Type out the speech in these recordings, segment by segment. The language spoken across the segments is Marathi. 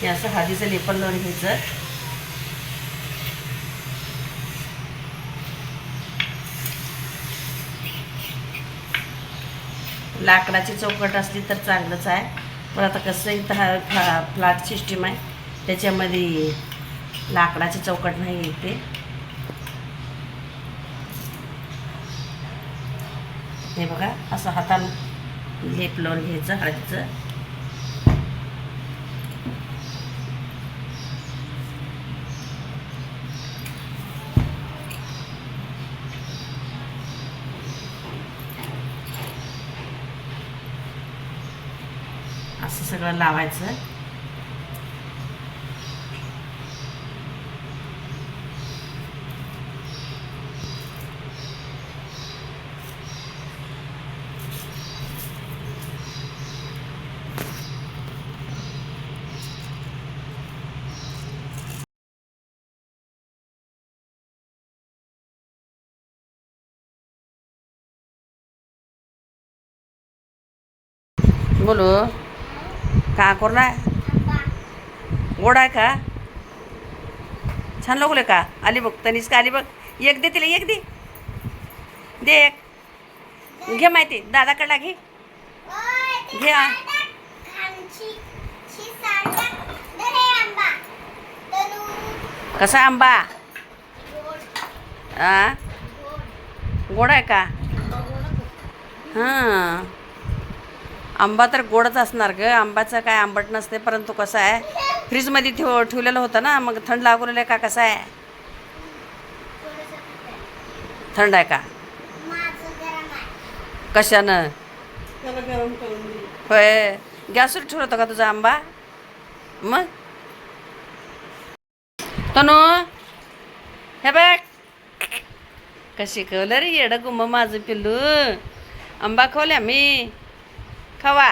हे असं हळदीचं लेपन लावून घ्यायचं. लाकडाची चौकट असली तर चांगलंच आहे. पण आता कसं इथं हा फ्ला फ्लॅट सिस्टीम आहे. त्याच्यामध्ये लाकडाची चौकट नाही येते. हे बघा असं हातानं लेप लावून घ्यायचं हळदीचं. सगळं लावायचं बोलो का करणार गोड आहे का? छान लागले का? आली बघ तनिष्का आली बघ. एक दे तिला एक दे. दे एक. घे माहिती दादाकडला घे. घे कसा आंबा? आ? गोड आहे का? हां. आंबा तर गोडच असणार ग. आंब्याचं काय आंबट नसते परंतु कसं आहे फ्रीजमध्ये ठेव ठेवलेलं होतं ना मग थंड लागलेलं का कसं आहे? थंड आहे का? कशानं? होय. गॅसवर ठेवलं होतं का तुझा आंबा? मग? तनु हे बघ. कशी कवलं रे येडं गुंब माझं पिल्लू. आंबा खवल्या मी. खवा.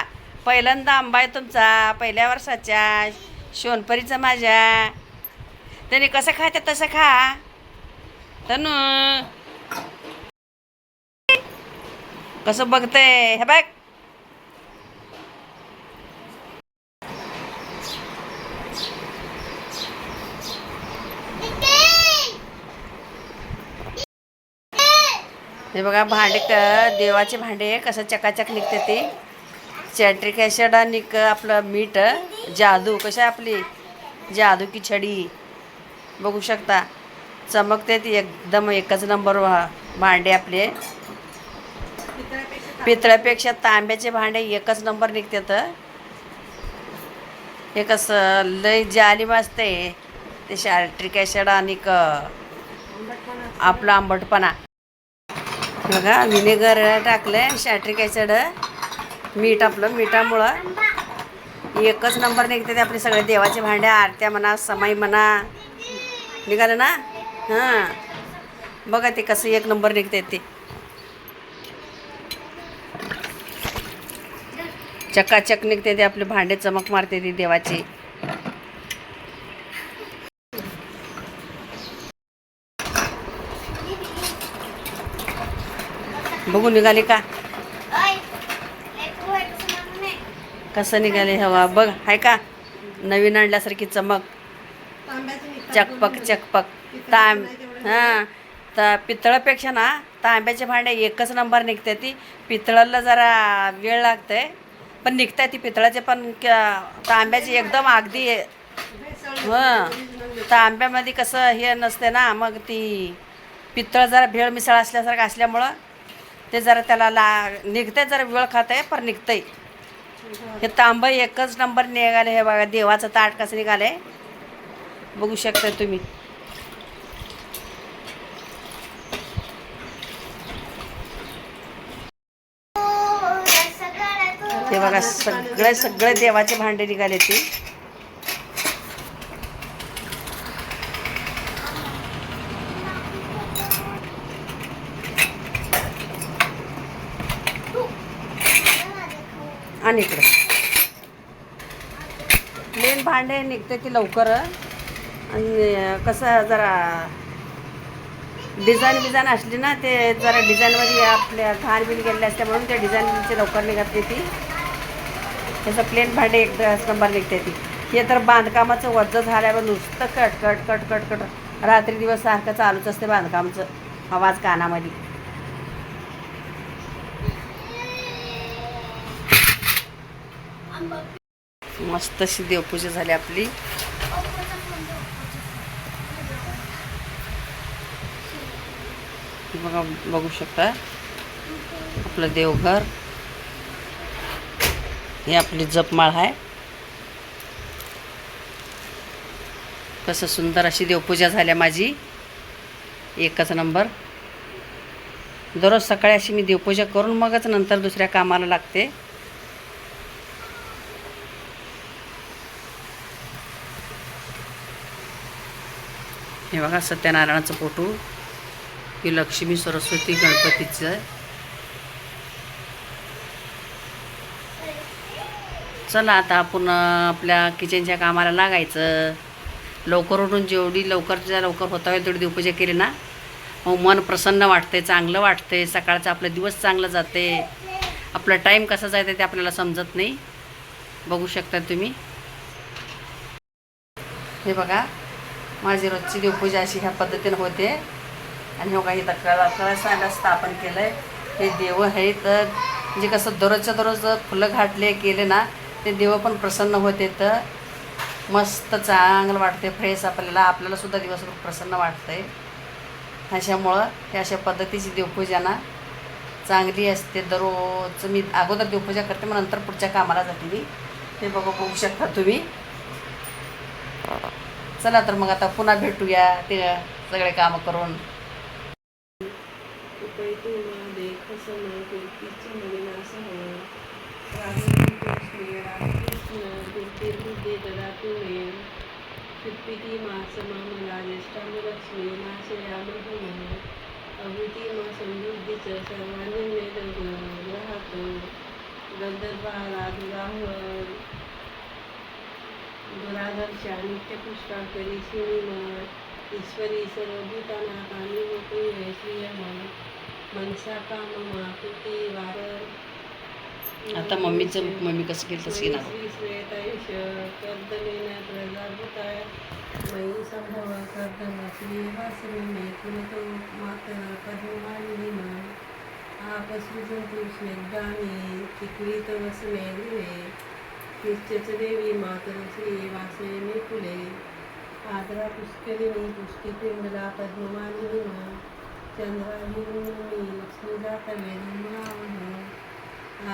पहिल्यांदा आंबा आहे तुमचा पहिल्या वर्षाच्या शोनपरीचा माझ्या. त्याने कसं खाते तसं खा. तनु. कसं बघतंय? हे बघ. हे बघा भांडे क देवाचे भांडे कसं चकाचक निघते ते. सेंट्रिक ॲसिड आणि आपलं मीठ जादू कशी आपली? जादू की छडी. बघू शकता. चमकते ती एकदम एकच नंबर भांडे आपले. पितळ्यापेक्षा तांब्याचे भांडे एकच नंबर निघतात. हे कसं लय जाली वाजते ते शार्ट्रिक ॲसिड आणि आपला आंबटपणा. बघा व्हिनेगर टाकलं शॅट्रिक ॲसिड. मीठ आपलं मिठामुळं. एकच नंबर निघते ते आपले सगळे देवाचे भांडे आरत्या म्हणा समाई म्हणा. निघालं ना? हां. बघा ते कसं एक नंबर निघते ते. चकाचक निघते ते आपले भांडे चमक मारते ती देवाची. बघू निघाली का? कसं निघाले हवा? बघ आहे का? नवीन आणल्यासारखी चमक. चकपक चकपक. तांब हां. तर पितळापेक्षा ना तांब्याचे भांडे एकच नंबर निघते ती. पितळाला जरा वेळ लागते पण निघते ती पितळाचे पण क- तांब्याची एकदम अगदी हां. तांब्यामध्ये कसं हे नसते ना मग ती पितळ जरा भेळ मिसळ असल्यासारखं असल्यामुळं ते जरा त्याला ला निघते जरा वेळ खाते पण निघतंय. हे तांब एकच नंबर निघाले हे बघा देवाचं ताट कसं निघाले बघू शकता तुम्ही. हे बघा सगळे सगळे देवाचे भांडे निघाले ते. आणि इकडं. प्लेन भांडे निघते ती लवकर. आणि कसं जरा डिझाईन बिझाईन असली ना ते जरा डिझाईनमध्ये आपल्या घाण बिन गेलेले असते म्हणून त्या डिझाईनचे लवकर निघत ती. त्याचं प्लेन भांडे एकदा नंबर निघते ती. हे तर बांधकामाचं वज्ज झाल्यावर नुसतं cut cut cut cut cut. रात्री दिवस सारखं चालूच असते बांधकामचं. आवाज कानामध्ये. मस्त अशी देवपूजा झाली आपली. बघा बघू शकता. आपलं देवघर. हे आपली जपमाळ आहे. कसं सुंदर अशी देवपूजा झाल्या माझी. एकच नंबर. दररोज सकाळी अशी मी देवपूजा करून मगच नंतर दुसऱ्या कामाला लागते. हे बघा सत्यनारायणाचं फोटो. ही लक्ष्मी सरस्वती गणपतीचं आहे. चला आता आपण आपल्या किचनच्या कामाला लागायचं. लवकर उठून जेवढी लवकरच्या लवकर होता होईल तेवढी देवपूजा केली ना. मग मन प्रसन्न वाटते चांगलं वाटते सकाळचा आपला दिवस चांगला जाते. आपला टाईम कसा जायते ते आपल्याला समजत नाही. बघू शकता तुम्ही. हे बघा. माझी रोजची देवपूजा अशी ह्या पद्धतीनं होते. आणि हो काही तक्रार कळसाला स्थापन केलं आहे हे देव आहे तर म्हणजे कसं दररोजच्या दररोज फुलं घाटले केले ना ते देव पण प्रसन्न होते. तर मस्त चांगलं वाटते फ्रेश आपल्याला आपल्यालासुद्धा दिवसभर प्रसन्न वाटते अशामुळं हे अशा पद्धतीची देवपूजा ना चांगली असते. दररोज मी अगोदर देवपूजा करते मग नंतर पुढच्या कामाला जाते मी. ते बघू बघू शकता तुम्ही. चला तर मग आता पुन्हा भेटूया ते सगळे कामं करून उपैतुमा देख सम मामला ज्येष्ठानुलक्ष्मी नाशयामहम अभूती मा समृद्धीच सर्वांनी वेद ग्रहात गंधर्वाला दुराह दुराधर्षा नित्यपुष्टाकरी श्रीमन ईश्वरी सर्वभूताना कामी मोकळी श्रियम मनसा काम माकृती वार आता मम्मीचं मम्मी कसं केलं तसं येणार? श्री श्वेतयुष कर्दमेन प्रजाभूताय मयी संभव कर्दम श्रीवासमी मे कुलतो मातरा पद्मवाणिम आपसृजंतु स्निग्धानि चिक्रीत वसमे गृहे निश्चच देवी मातर श्री वासयिनी कुले आदरा पुष्करिणी पुष्टिपिंडला पद्मवाणिम चंद्राहिनी लक्ष्मी जातवे निर्मलावह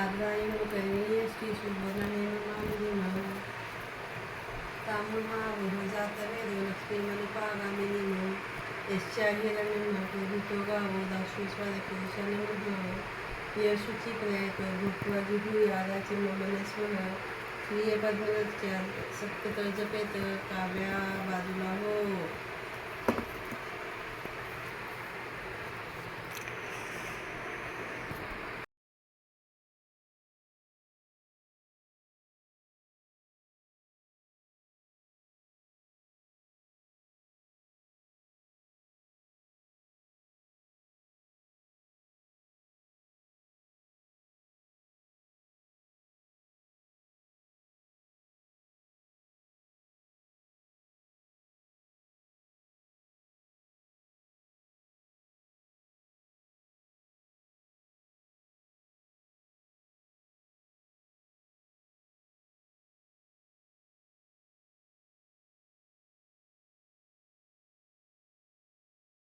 आद्रायण करणीय श्री सुवर्णेन मानविम तामहावह जातवे लक्ष्मी मणिपागामिनीम यश्चाहिरणं पूजितो गावो दाशु स्वदपुरुषनमृभो यशुचि प्रयत विभूयादाचि मम नस्वः जपेत काव्या बाजूला हो.